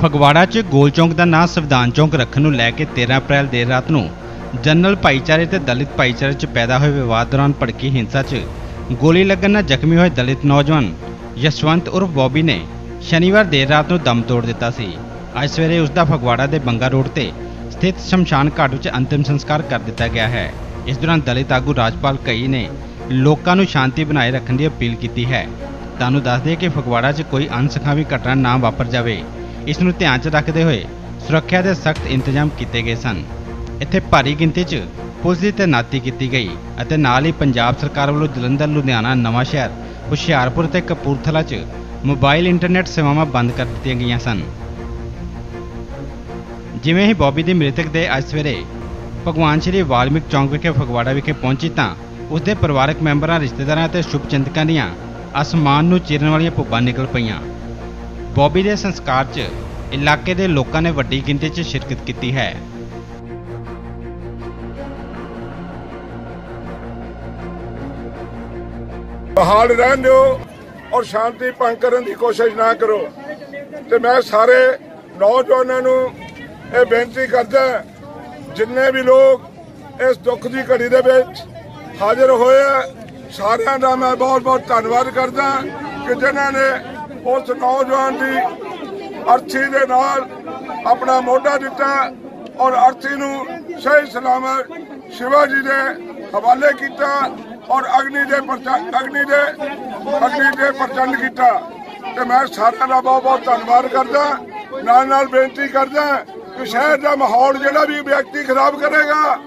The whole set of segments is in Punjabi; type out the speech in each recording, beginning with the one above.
ਫਗਵਾੜਾ 'ਚ ਗੋਲ ਚੌਂਕ ਦਾ ਨਾਂ ਸੰਵਿਧਾਨ ਚੌਂਕ ਰੱਖਣ ਨੂੰ ਲੈ ਕੇ 13 ਅਪ੍ਰੈਲ ਦੇਰ ਰਾਤ ਨੂੰ ਜਨਰਲ ਭਾਈਚਾਰੇ ਤੇ ਦਲਿਤ ਭਾਈਚਾਰੇ 'ਚ ਪੈਦਾ ਹੋਏ ਵਿਵਾਦ ਦੌਰਾਨ ਭੜਕੀ ਹਿੰਸਾ 'ਚ ਗੋਲੀ ਲੱਗਣ ਨਾਲ ਜ਼ਖਮੀ ਹੋਏ ਦਲਿਤ ਨੌਜਵਾਨ ਯਸ਼ਵੰਤ ਉਰਫ ਬੌਬੀ ਨੇ ਸ਼ਨੀਵਾਰ ਦੇਰ ਰਾਤ ਨੂੰ ਦਮ ਤੋੜ ਦਿੱਤਾ ਸੀ। ਅੱਜ ਸਵੇਰੇ ਉਸ ਦਾ ਫਗਵਾੜਾ ਦੇ ਬੰਗਾ ਰੋਡ ਤੇ ਸਥਿਤ ਸ਼ਮਸ਼ਾਨ ਘਾਟ ਵਿੱਚ ਅੰਤਿਮ ਸੰਸਕਾਰ ਕਰ ਦਿੱਤਾ ਗਿਆ ਹੈ। ਇਸ ਦੌਰਾਨ ਦਲਿਤ ਆਗੂ ਰਾਜਪਾਲ ਕਈ ਨੇ ਲੋਕਾਂ ਨੂੰ ਸ਼ਾਂਤੀ ਬਣਾਏ ਰੱਖਣ ਦੀ ਅਪੀਲ ਕੀਤੀ ਹੈ। ਤੁਹਾਨੂੰ ਦੱਸ ਦਈਏ ਕਿ ਫਗਵਾੜਾ 'ਚ ਕੋਈ ਅਣਸਖਾਵੀ ਘਟਨਾ ਨਾ ਵਾਪਰ ਜਾਵੇ। ਇਸ ਨੂੰ ਧਿਆਨ 'ਚ ਰੱਖਦੇ ਹੋਏ ਸੁਰੱਖਿਆ ਦੇ ਸਖਤ ਇੰਤਜ਼ਾਮ ਕੀਤੇ ਗਏ ਸਨ। ਇੱਥੇ ਭਾਰੀ ਗਿਣਤੀ 'ਚ ਪੁਲਿਸ ਦੀ ਤੈਨਾਤੀ ਕੀਤੀ ਗਈ ਅਤੇ ਨਾਲ ਹੀ ਪੰਜਾਬ ਸਰਕਾਰ ਵੱਲੋਂ ਜਲੰਧਰ, ਲੁਧਿਆਣਾ, ਨਵਾਂ ਸ਼ਹਿਰ, ਹੁਸ਼ਿਆਰਪੁਰ ਤੇ ਕਪੂਰਥਲਾ 'ਚ ਮੋਬਾਈਲ ਇੰਟਰਨੈਟ ਸੇਵਾਵਾਂ ਬੰਦ ਕਰ ਦਿੱਤੀਆਂ ਗਈਆਂ ਸਨ। ਜਿਵੇਂ ਹੀ ਬੌਬੀ ਦੀ ਮ੍ਰਿਤਕ ਦੇ ਅੱਜ ਸਵੇਰੇ ਭਗਵਾਨ ਸ਼੍ਰੀ ਵਾਲਮੀਕ ਚੌਂਕ ਵਿਖੇ ਫਗਵਾੜਾ ਵਿਖੇ ਪਹੁੰਚੀ ਤਾਂ ਉਸ ਦੇ ਪਰਿਵਾਰਕ ਮੈਂਬਰਾਂ, ਰਿਸ਼ਤੇਦਾਰਾਂ ਅਤੇ ਸ਼ੁਭਚਿੰਤਕਾਂ ਦੀਆਂ ਅਸਮਾਨ ਨੂੰ ਚੀਰਨ ਵਾਲੀਆਂ ਭੁੱਬਾਂ ਨਿਕਲ ਪਈਆਂ। ਬੌਬੀ ਦੇ ਸੰਸਕਾਰ 'ਚ ਇਲਾਕੇ ਦੇ ਲੋਕਾਂ ਨੇ ਵੱਡੀ ਗਿਣਤੀ 'ਚ ਸ਼ਿਰਕਤ ਕੀਤੀ ਹੈ। ਬਹਾਲ ਰਹਿਣ ਦਿਓ ਔਰ ਸ਼ਾਂਤੀ ਭੰਗ ਕਰਨ ਦੀ ਕੋਸ਼ਿਸ਼ ਨਾ ਕਰੋ। ਤੇ ਮੈਂ ਸਾਰੇ ਨੌਜਵਾਨਾਂ ਨੂੰ ਇਹ ਬੇਨਤੀ ਕਰਦਾ ਜਿੰਨੇ ਵੀ ਲੋਕ ਇਸ ਦੁੱਖ ਦੀ ਘੜੀ ਦੇ ਵਿੱਚ ਹਾਜ਼ਰ ਹੋਏ ਆ, ਸਾਰਿਆਂ ਦਾ ਮੈਂ ਬਹੁਤ ਬਹੁਤ ਧੰਨਵਾਦ ਕਰਦਾ ਕਿ ਜਿਨ੍ਹਾਂ ਨੇ ਉਸ ਨੌਜਵਾਨ ਦੀ ਅਰਥੀ ਦੇ ਨਾਲ ਆਪਣਾ ਮੋਢਾ ਦਿੱਤਾ ਔਰ ਅਰਥੀ ਨੂੰ ਸਹੀ ਸਲਾਮਤ ਸ਼ਿਵਾ ਜੀ ਦੇ ਹਵਾਲੇ ਕੀਤਾ ਔਰ ਅਗਨੀ ਦੇ ਅਗਨੀ ਦੇ ਅਗਨੀ ਦੇ ਪ੍ਰਚੰਡ ਕੀਤਾ। ਤੇ ਮੈਂ ਸਾਰਿਆਂ ਦਾ ਬਹੁਤ ਬਹੁਤ ਧੰਨਵਾਦ ਕਰਦਾ ਨਾਲ ਨਾਲ ਬੇਨਤੀ ਕਰਦਾ ਕਿ ਸ਼ਹਿਰ ਦਾ ਮਾਹੌਲ ਜਿਹੜਾ ਵੀ ਵਿਅਕਤੀ ਖਰਾਬ ਕਰੇਗਾ,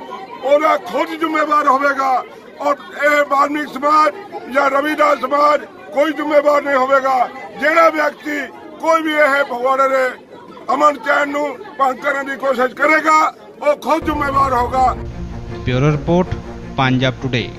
ਉਹਦਾ ਖੁਦ ਜ਼ਿੰਮੇਵਾਰ ਹੋਵੇਗਾ। ਔਰ ਇਹ ਵਾਲਮੀਕ ਸਮਾਜ ਜਾਂ ਰਵੀਦਾਸ ਸਮਾਜ ਕੋਈ ਜ਼ਿੰਮੇਵਾਰ ਨਹੀਂ ਹੋਵੇਗਾ। ਜਿਹੜਾ ਵਿਅਕਤੀ ਕੋਈ ਵੀ ਇਹ ਭਗਵਾਨ ਦੇ ਅਮਨ ਚੈਨ ਨੂੰ ਭੰਗ ਕਰਨ ਦੀ ਕੋਸ਼ਿਸ਼ ਕਰੇਗਾ, ਉਹ ਖੁਦ ਜ਼ਿੰਮੇਵਾਰ ਹੋਗਾ ਬਿਊਰੋ ਰਿਪੋਰਟ, ਪੰਜਾਬ ਟੁਡੇ